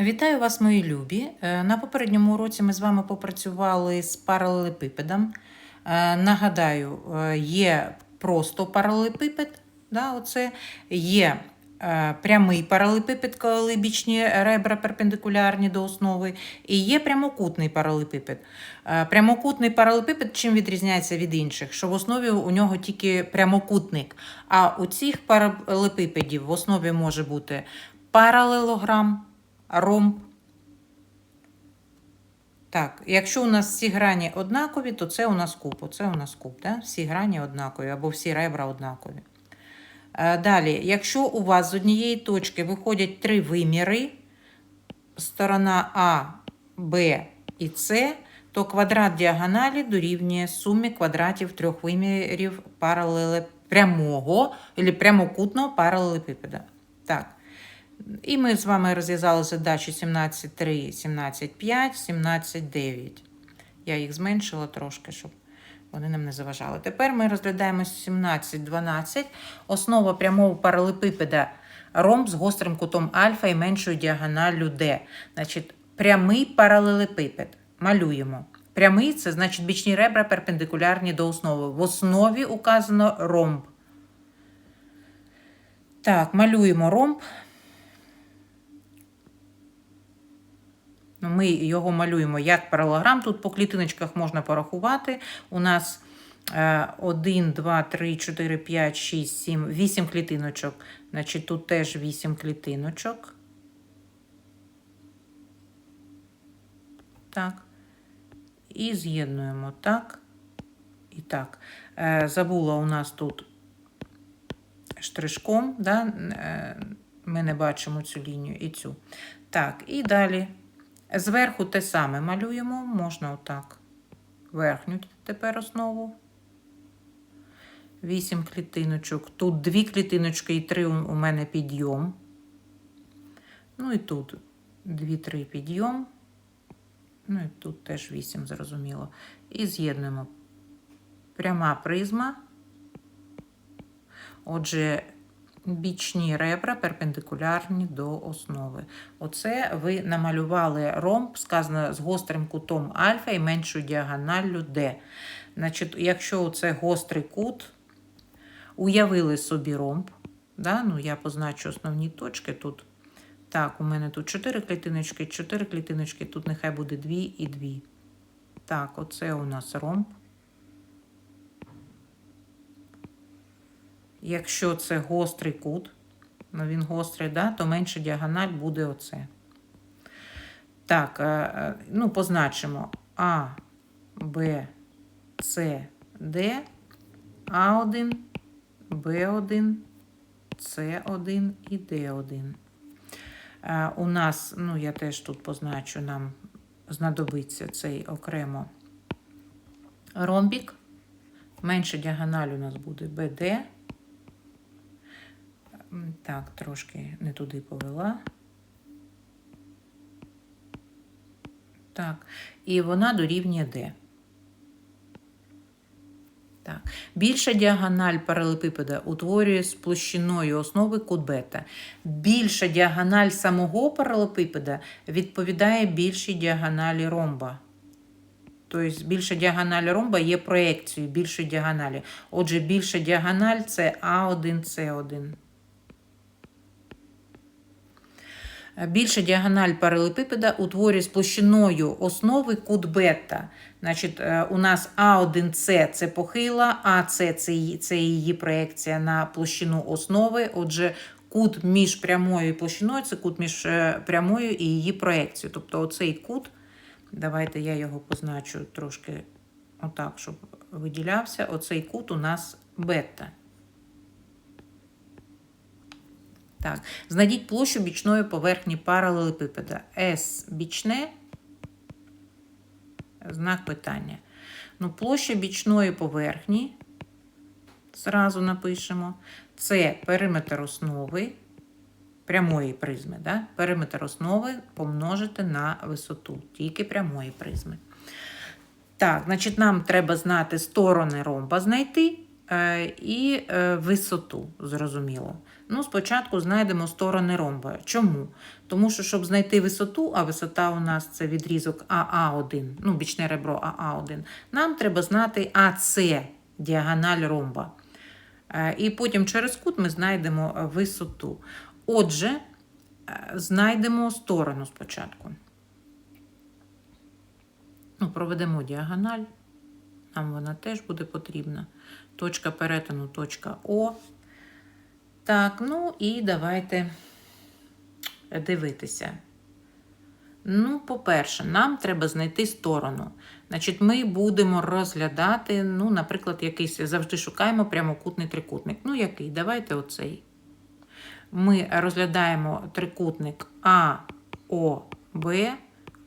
Вітаю вас, мої любі. Е, На попередньому уроці ми з вами попрацювали з паралелепипедом. Е, Нагадаю, е, є просто паралелепипед, да, оце, є прямий паралелепипед, коли бічні ребра перпендикулярні до основи, і є прямокутний паралелепипед. Прямокутний паралелепипед чим відрізняється від інших? Що в основі у нього тільки прямокутник, а у цих паралелепипедів в основі може бути паралелограм, ромб. Так, якщо у нас всі грані однакові, то це у нас куб. Оце у нас куб. Да? Всі грані однакові або всі ребра однакові. Е, Далі, якщо у вас з однієї точки виходять три виміри, сторона А, Б і С, то квадрат діагоналі дорівнює сумі квадратів трьох вимірів паралеле... прямого або прямокутного паралелепіпеда. Так. І ми з вами розв'язали задачі 17.3, 17.5, 17.9. Я їх зменшила трошки, щоб вони нам не заважали. Тепер ми розглядаємо 17.12. Основа прямого паралепипеда ромб з гострим кутом альфа і меншою діагоналлю D. Значить, прямий паралелепипед. Малюємо. Прямий це значить бічні ребра перпендикулярні до основи. В основі указано ромб. Так, малюємо ромб. Ми його малюємо як паралограм. Тут по клітиночках можна порахувати. У нас 1, 2, 3, 4, 5, 6, 7, 8 клітиночок. Значить, тут теж 8 клітиночок. Так. І з'єднуємо так і так. Е, Забула у нас тут штришком, да? е, ми не бачимо цю лінію і цю. Так, і далі. Зверху те саме малюємо, можна отак. Верхню тепер основу. Вісім клітиночок. Тут дві клітиночки і три у мене підйом. Ну і тут дві-три підйом. Ну і тут теж вісім, зрозуміло. І з'єднуємо пряма призма. Отже, бічні ребра перпендикулярні до основи. Оце ви намалювали ромб, сказано з гострим кутом альфа і меншою діагоналлю D. Значить, якщо це гострий кут, уявили собі ромб. Да? Ну, я позначу основні точки тут. Так, у мене тут 4 клітиночки, 4 клітиночки, тут нехай буде 2 і 2. Так, оце у нас ромб. Якщо це гострий кут, ну він гострий, да, то менше діагональ буде оце. Так, е, е, ну, позначимо А, Б, С, Д, А1, Б1, С1 і Д1. Е, У нас, ну, я теж тут позначу, нам знадобиться цей окремо ромбік. Менше діагональ у нас буде БД. Так, трошки не туди повела. Так, і вона дорівнює D. Так. Більша діагональ паралепипеда утворює з площиною основи кут бета. Більша діагональ самого паралепипеда відповідає більшій діагоналі ромба. Тобто більша діагональ ромба є проекцією більшої діагоналі. Отже, більша діагональ це А1, С1. Більша діагональ паралепипеда утворює з площиною основи кут бета. Значить, е, у нас А1С це похила, АС це, її- проекція на площину основи. Отже, кут між прямою і площиною це кут між е, прямою і її проекцією. Тобто оцей кут, давайте я його позначу трошки отак, щоб виділявся. Оцей кут у нас бета. Так, знайдіть площу бічної поверхні паралелепипеда. С бічне, знак питання. Ну, площа бічної поверхні, зразу напишемо. Це периметр основи, прямої призми. Да? Периметр основи помножити на висоту, тільки прямої призми. Так, значить, нам треба знати сторони ромба знайти е, і е, висоту, зрозуміло. Ну, спочатку знайдемо сторони ромба. Чому? Тому що, щоб знайти висоту, а висота у нас це відрізок АА1, ну, бічне ребро АА1, нам треба знати АС, діагональ ромба. Е, І потім через кут ми знайдемо е, висоту. Отже, е, знайдемо сторону спочатку. Ну, проведемо діагональ. Нам вона теж буде потрібна. Точка перетину, точка О. Так, ну і давайте дивитися. Ну, по-перше, нам треба знайти сторону. Значить, ми будемо розглядати, ну, наприклад, якийсь завжди шукаємо прямокутний трикутник. Ну, який? Давайте оцей. Ми розглядаємо трикутник АОБ,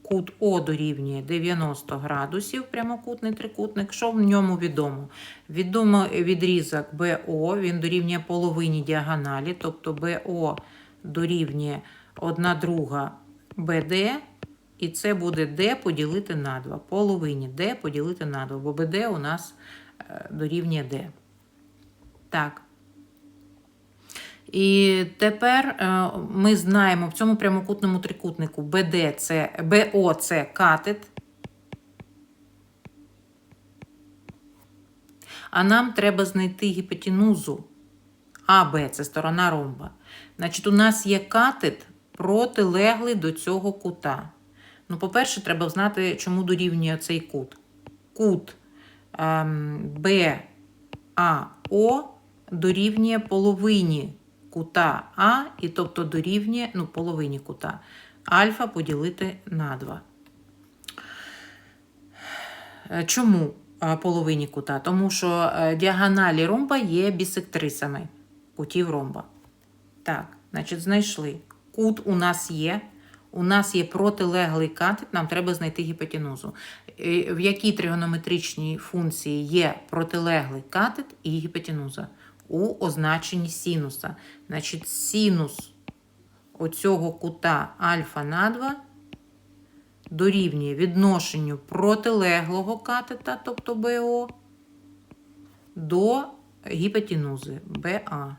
кут О дорівнює 90 градусів, прямокутний трикутник. Що в ньому відомо? Відомо відрізок БО, він дорівнює половині діагоналі, тобто БО дорівнює 1 друга БД, і це буде D поділити на 2. Половині D поділити на 2, бо БД у нас е, дорівнює D. Так. І тепер е, ми знаємо в цьому прямокутному трикутнику BD це, БО це катет. А нам треба знайти гіпотенузу АБ, це сторона ромба. Значить, у нас є катет протилеглий до цього кута. Ну, по-перше, треба знати, чому дорівнює цей кут. Кут ем, БАО дорівнює половині кута А, і тобто дорівнює ну, половині кута. Альфа поділити на 2. Е, Чому е, половині кута? Тому що е, діагоналі ромба є бісектрисами кутів ромба. Так, значить, знайшли. Кут у нас є. У нас є протилеглий катет, нам треба знайти гіпотенузу. В якій тригонометричній функції є протилеглий катет і гіпотенуза? У означенні синуса. Значить, синус оцього кута альфа на 2 дорівнює відношенню протилеглого катета, тобто БО, до гіпотенузи БА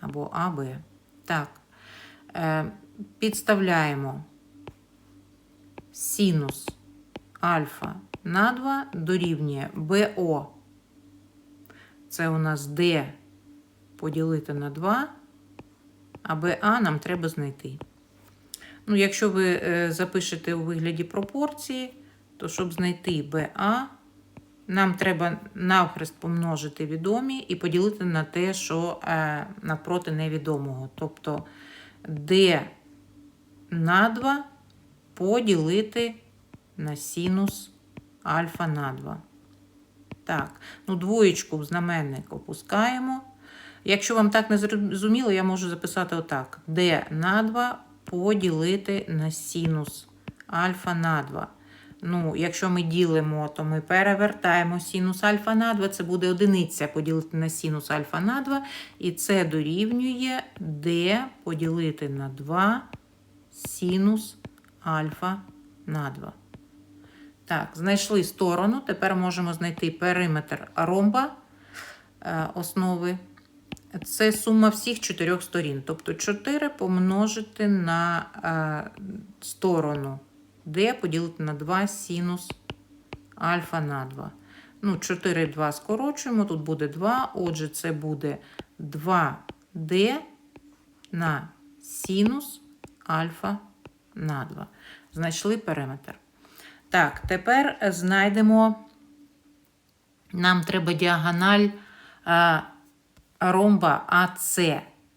або АБ. Так, е, підставляємо синус альфа на 2 дорівнює БО. Це у нас D поділити на 2, а БА нам треба знайти. Ну, якщо ви е, запишете у вигляді пропорції, то щоб знайти БА, нам треба навхрест помножити відомі і поділити на те, що е, навпроти невідомого. Тобто D на 2 поділити на синус альфа на 2. Так, ну двоєчку в знаменник опускаємо. Якщо вам так не зрозуміло, я можу записати отак: d на 2 поділити на синус альфа на 2. Ну, якщо ми ділимо, то ми перевертаємо синус альфа на 2, це буде одиниця поділити на синус альфа на 2, і це дорівнює d поділити на 2 синус альфа на 2. Так, знайшли сторону. Тепер можемо знайти периметр ромба е, основи. Це сума всіх чотирьох сторін. Тобто 4 помножити на е, сторону d поділити на 2 синус альфа на 2. Ну, 4 2 скорочуємо, тут буде 2. Отже, це буде 2d на синус альфа на 2. Знайшли периметр. Так, тепер знайдемо, нам треба діагональ а, ромба АС,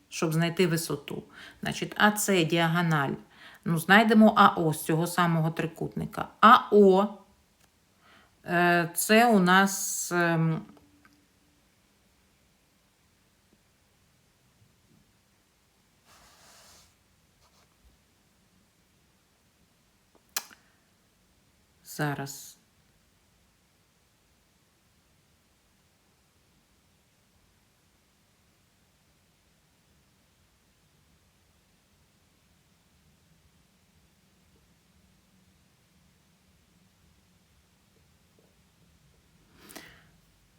щоб знайти висоту. Значить, АС діагональ. Ну, знайдемо АО з цього самого трикутника. АО е, це у нас. ем, Зараз.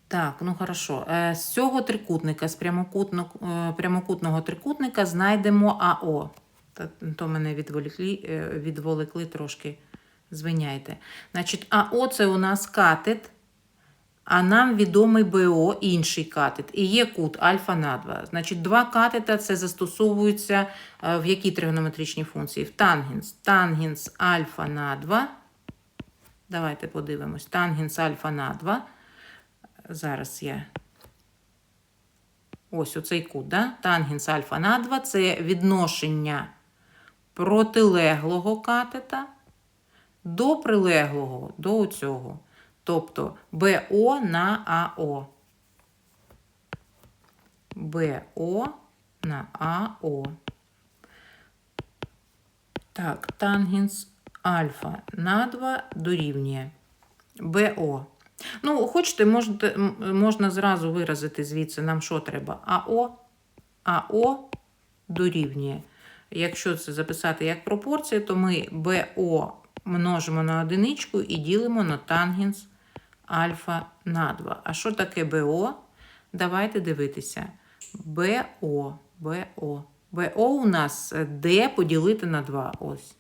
Так, ну хорошо. Е, З цього трикутника, з е, прямокутного трикутника знайдемо АО. То мене відволікли, е, відволікли трошки. Звиняйте. Значить, АО це у нас катет, а нам відомий БО інший катет. І є кут альфа на 2. Значить, два катета це застосовуються в якій тригонометричній функції? В тангенс. Тангенс альфа на 2. Давайте подивимось. Тангенс альфа на 2. Зараз я. Ось оцей кут, да? тангенс альфа на 2 це відношення протилеглого катета до прилеглого, до цього. Тобто БО на АО. БО на АО. Так, тангенс альфа на 2 дорівнює БО. Ну, хочете, можете, можна зразу виразити звідси, нам що треба? АО, АО дорівнює. Якщо це записати як пропорція, то ми БО множимо на одиничку і ділимо на тангенс альфа на 2. А що таке БО? Давайте дивитися. БО, БО. БО у нас D поділити на 2. Ось.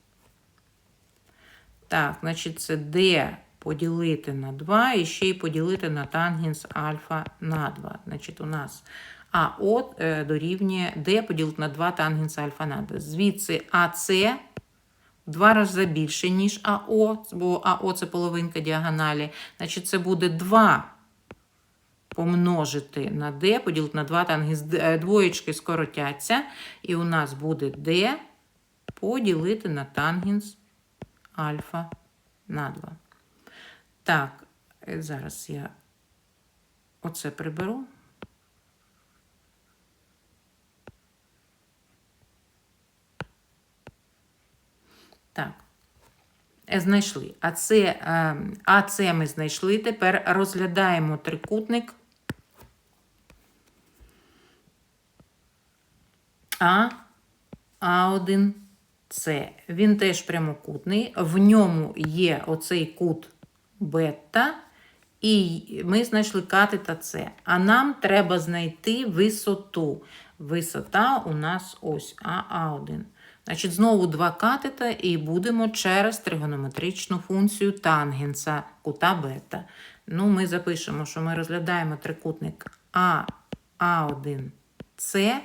Так, значить, це D поділити на 2 і ще й поділити на тангенс альфа на 2. Значить, у нас АО е, дорівнює D поділити на 2 тангенс альфа на 2. Звідси АС в два рази більше, ніж АО, бо АО це половинка діагоналі. Значить, це буде 2 помножити на D, поділити на 2 тангенс. Е, Двоєчки скоротяться, і у нас буде D поділити на тангенс альфа на 2. Так, е, зараз я оце приберу. Так. Е, Знайшли. А це, е, а це ми знайшли. Тепер розглядаємо трикутник А, А1, С. Він теж прямокутний. В ньому є оцей кут бета. І ми знайшли катета С. А нам треба знайти висоту. Висота у нас ось АА1. Значить, знову два катета і будемо через тригонометричну функцію тангенса кута бета. Ну, ми запишемо, що ми розглядаємо трикутник А, А1, С.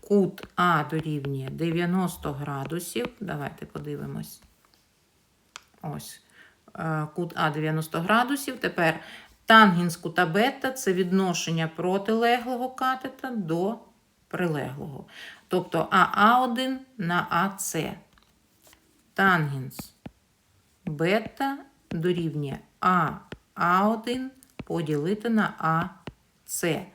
Кут А дорівнює 90 градусів. Давайте подивимось. Ось. Кут А 90 градусів. Тепер тангенс кута бета це відношення протилеглого катета до прилеглого. Тобто АА1 на АС. Тангенс бета дорівнює АА1 поділити на АС. Е,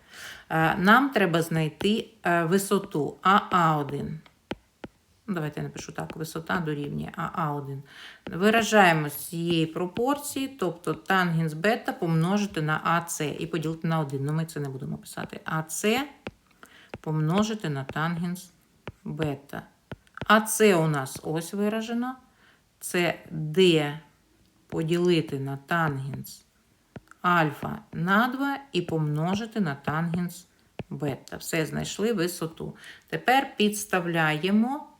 Нам треба знайти е, висоту АА1. Ну, Давайте я напишу так: висота дорівнює АА1. Виражаємо з цієї пропорції, тобто тангенс бета помножити на АС і поділити на 1. Ну, ми це не будемо писати. АС помножити на тангенс бета. АС у нас ось виражено. Це D поділити на тангенс альфа на 2 і помножити на тангенс бета. Все знайшли висоту. Тепер підставляємо.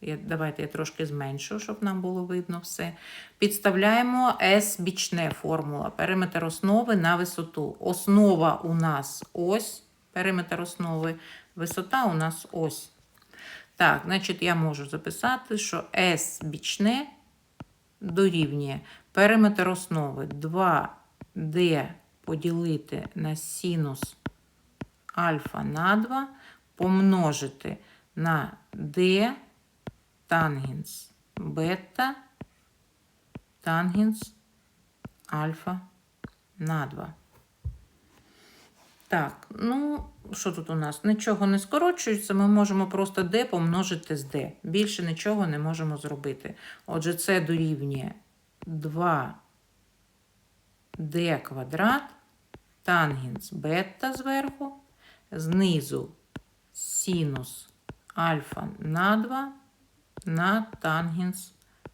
Я, давайте я трошки зменшу, щоб нам було видно все. Підставляємо S бічне формула. Периметр основи на висоту. Основа у нас ось. Периметр основи. Висота у нас ось. Так, значить, я можу записати, що S бічне дорівнює периметр основи 2D поділити на синус альфа на 2 помножити на D тангенс бета тангенс альфа на 2. Так, ну, що тут у нас? Нічого не скорочується, ми можемо просто d помножити з d. Більше нічого не можемо зробити. Отже, це дорівнює 2d квадрат, тангенс бета зверху, знизу синус альфа на 2 на тангенс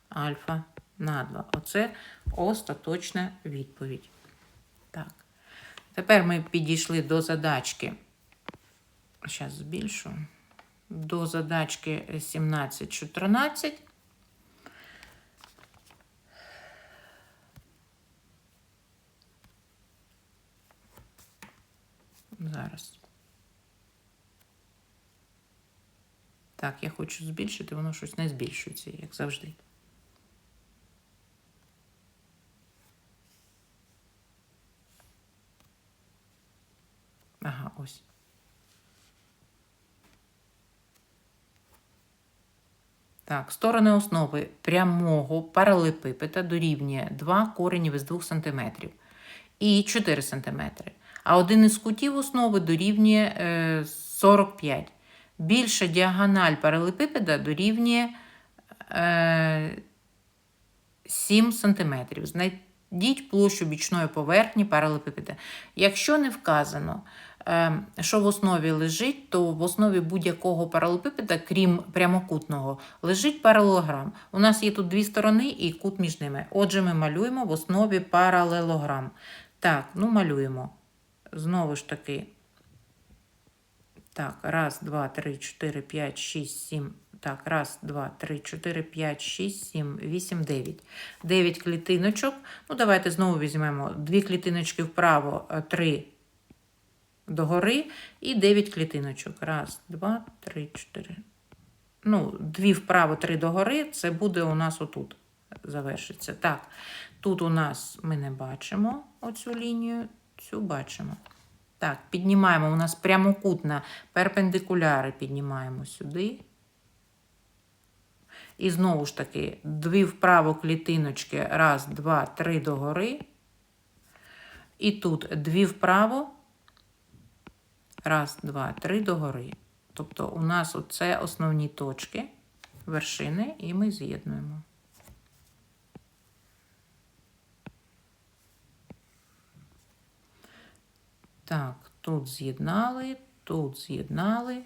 альфа на 2. Оце остаточна відповідь. Так. Тепер ми підійшли до задачки. Зараз збільшу. До задачки 17-14. Зараз. Так, я хочу збільшити, воно щось не збільшується, як завжди. Ага, ось. Так, сторони основи прямого паралепипеда дорівнює 2 коренів із 2 см і 4 см. А один із кутів основи дорівнює е, 45. Більша діагональ паралепипеда дорівнює е, 7 см. Знайдіть площу бічної поверхні паралепипеда. Якщо не вказано, е, що в основі лежить, то в основі будь-якого паралепипеда, крім прямокутного, лежить паралелограм. У нас є тут дві сторони і кут між ними. Отже, ми малюємо в основі паралелограм. Так, ну малюємо. Знову ж таки. Так, раз, два, три, чотири, п'ять, шість, сім. Так, раз, два, три, чотири, п'ять, шість, сім, вісім, дев'ять. Дев'ять клітиночок. Ну, давайте знову візьмемо дві клітиночки вправо, е, три догори і дев'ять клітиночок. Раз, два, три, чотири. Ну, дві вправо, три догори. Це буде у нас отут завершиться. Так, тут у нас ми не бачимо оцю лінію, цю бачимо. Так, піднімаємо. У нас прямокутна перпендикуляри піднімаємо сюди. І знову ж таки, дві вправо клітиночки. Раз, два, три догори. І тут дві вправо. Раз, два, три догори. Тобто у нас оце основні точки, вершини, і ми з'єднуємо. Так, тут з'єднали, тут з'єднали,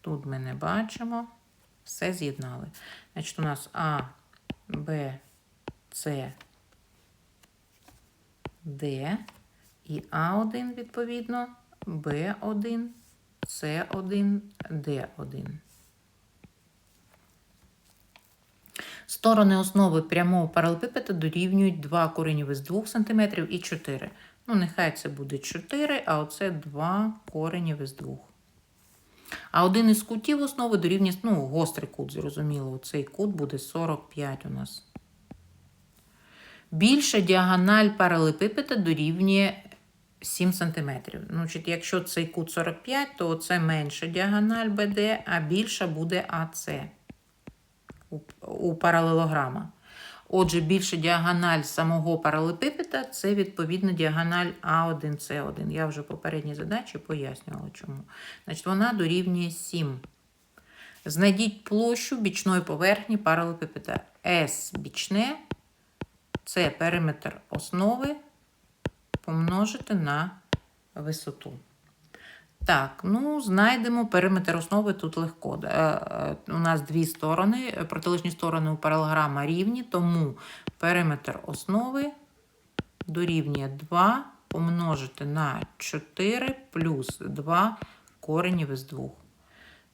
тут ми не бачимо. Все з'єднали. Значить, у нас А, Б, С, Д і А1 відповідно, Б1, С1, Д1. Сторони основи прямого паралепипеда дорівнюють 2 коренів із 2 см і 4 Ну, нехай це буде 4, а оце 2 коренів із 2. А один із кутів основи дорівнює, ну, гострий кут, зрозуміло, цей кут буде 45 у нас. Більша діагональ паралепипеда дорівнює 7 см. Значить, якщо цей кут 45, то це менша діагональ БД, а більша буде у, у паралелограма. Отже, більша діагональ самого паралепипеда це відповідно діагональ А1, С1. Я вже в попередній задачі пояснювала чому. Значить, вона дорівнює 7. Знайдіть площу бічної поверхні паралепипеда. С бічне це периметр основи помножити на висоту. Так, ну, знайдемо периметр основи тут легко. Е, е, У нас дві сторони, протилежні сторони у паралограма рівні, тому периметр основи дорівнює 2 помножити на 4 плюс 2 коренів із 2.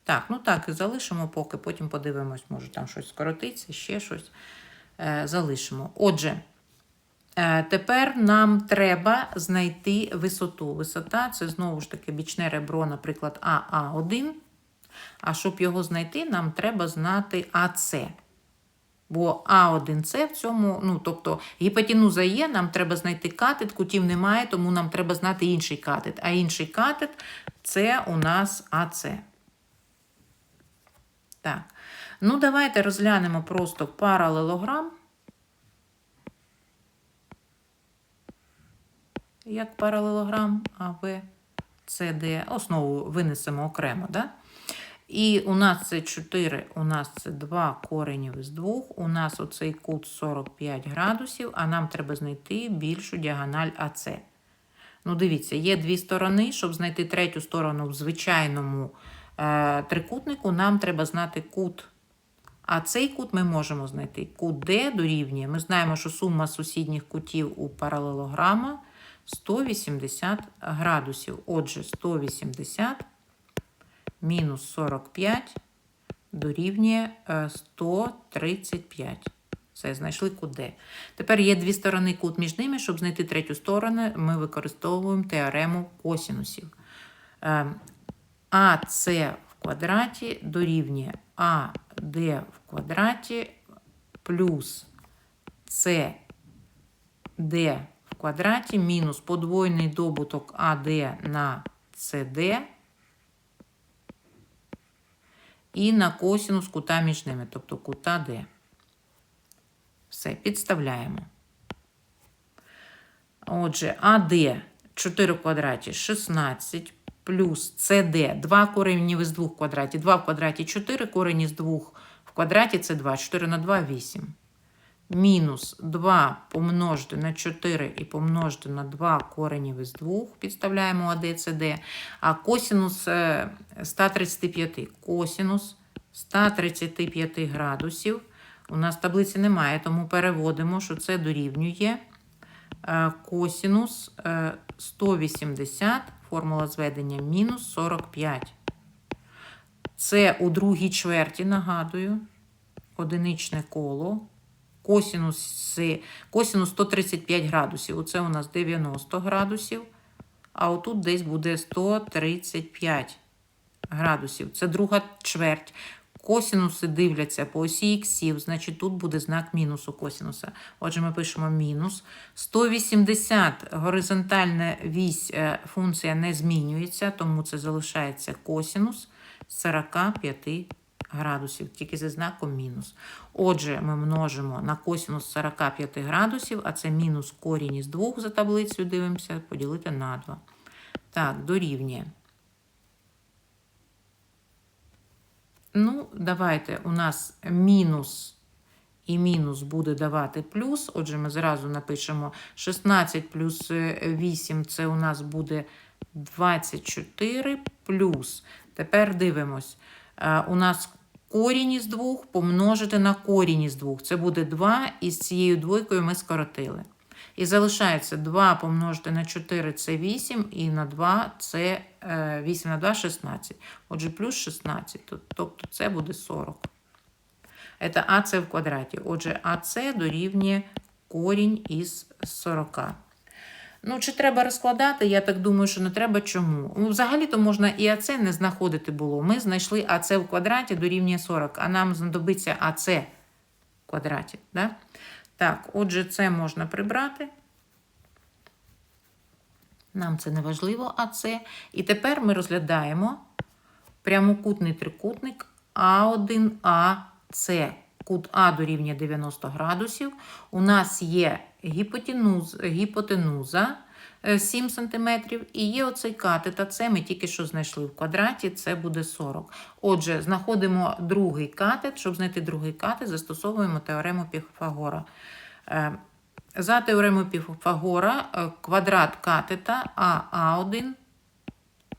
Так, ну так, і залишимо, поки потім подивимось, може там щось скоротиться, ще щось е, залишимо. Отже. Е, тепер нам треба знайти висоту. Висота це знову ж таки бічне ребро, наприклад, АА1. А щоб його знайти, нам треба знати АС. Бо А1С в цьому, ну, тобто гіпотенуза є, нам треба знайти катет, кутів немає, тому нам треба знати інший катет. А інший катет це у нас АС. Так. Ну, давайте розглянемо просто паралелограм. Як паралелограм АВ, СД. Основу винесемо окремо. Да? І у нас це 4, у нас це 2 коренів із 2. У нас оцей кут 45 градусів, а нам треба знайти більшу діагональ АС. Ну, дивіться, є дві сторони. Щоб знайти третю сторону в звичайному е, трикутнику, нам треба знати кут. А цей кут ми можемо знайти. Кут D дорівнює. Ми знаємо, що сума сусідніх кутів у паралелограма 180 градусів. Отже, 180 мінус 45 дорівнює е, 135. Все, знайшли кут D. Тепер є дві сторони кут між ними. Щоб знайти третю сторону, ми використовуємо теорему косінусів. Е, АС в квадраті дорівнює АД в квадраті плюс СД квадраті мінус подвойний добуток АД на СД і на косінус кута між ними, тобто кута Д. Все, підставляємо. Отже, АД 4 в квадраті 16 плюс СД 2 коренів із 2 в квадраті. 2 в квадраті 4, корень із 2 в квадраті це 2. 4 на 2 8. Мінус 2 помножити на 4 і помножити на 2 коренів із 2. Підставляємо АД, СД. А косінус е, 135. Косінус 135 градусів. У нас таблиці немає, тому переводимо, що це дорівнює е, косінус е, 180, формула зведення мінус 45. Це у другій чверті, нагадую, одиничне коло. Косінус, косінус 135 градусів. Оце у нас 90 градусів. А отут десь буде 135 градусів. Це друга чверть. Косінуси дивляться по осі іксів, значить тут буде знак мінусу косінуса. Отже, ми пишемо мінус. 180 горизонтальна вісь е, функція не змінюється, тому це залишається косінус 45 градусів, тільки зі знаком мінус. Отже, ми множимо на косінус 45 градусів, а це мінус корінь із 2 за таблицею дивимося, поділити на 2. Так, дорівнює. Ну, давайте у нас мінус і мінус буде давати плюс. Отже, ми зразу напишемо 16 плюс 8 це у нас буде 24 плюс. Тепер дивимось. Е, У нас корінь із 2 помножити на корінь із 2. Це буде 2, і з цією двойкою ми скоротили. І залишається 2 помножити на 4 це 8, і на 2 це 8 на 2 16. Отже, плюс 16, тобто це буде 40. Це АЦ в квадраті. Отже, АЦ дорівнює корінь із 40. Ну, чи треба розкладати? Я так думаю, що не треба. Чому? Ну, Взагалі-то можна і АЦ не знаходити було. Ми знайшли АЦ в квадраті дорівнює 40, а нам знадобиться АЦ в квадраті. Да? Так, отже, це можна прибрати. Нам це не важливо, а це. І тепер ми розглядаємо прямокутний трикутник А1АС. Кут А дорівнює 90 градусів. У нас є гіпотенуз, гіпотенуза 7 см, і є оцей катет, а це ми тільки що знайшли в квадраті, це буде 40. Отже, знаходимо другий катет. Щоб знайти другий катет, застосовуємо теорему Піфагора. Е, За теоремою Піфагора е, квадрат катета АА1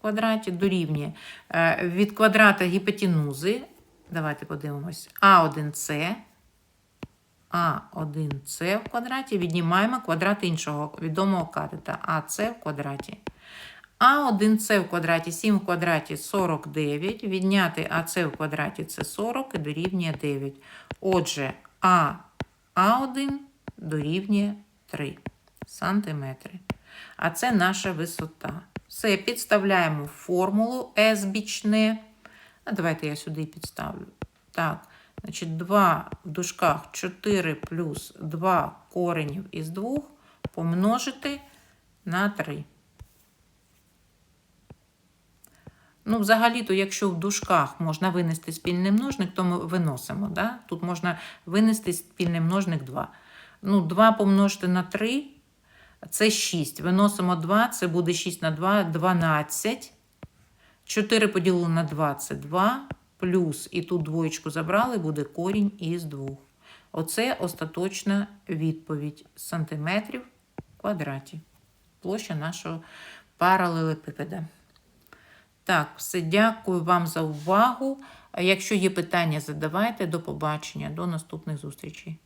квадраті дорівнює е, від квадрата гіпотенузи. Давайте подивимось. А1С. А1С в квадраті віднімаємо квадрат іншого відомого катета АС в квадраті. А1С в квадраті 7 в квадраті 49. Відняти АС в квадраті це 40 і дорівнює 9. Отже, А А1 дорівнює 3 сантиметри. А це наша висота. Все, підставляємо формулу С бічне. А давайте я сюди підставлю. Так, значить, 2 в дужках 4 плюс 2 коренів із 2 помножити на 3. Ну, взагалі-то, якщо в дужках можна винести спільний множник, то ми виносимо. Да? Тут можна винести спільний множник 2. Ну, 2 помножити на 3 це 6. Виносимо 2, це буде 6 на 2, 12. 4 поділили на 2 це 2. Плюс, і тут двоєчку забрали, буде корінь із двох. Оце остаточна відповідь сантиметрів в квадраті. Площа нашого паралелепіпеда. Так, все, дякую вам за увагу. Якщо є питання, задавайте. До побачення, до наступних зустрічей.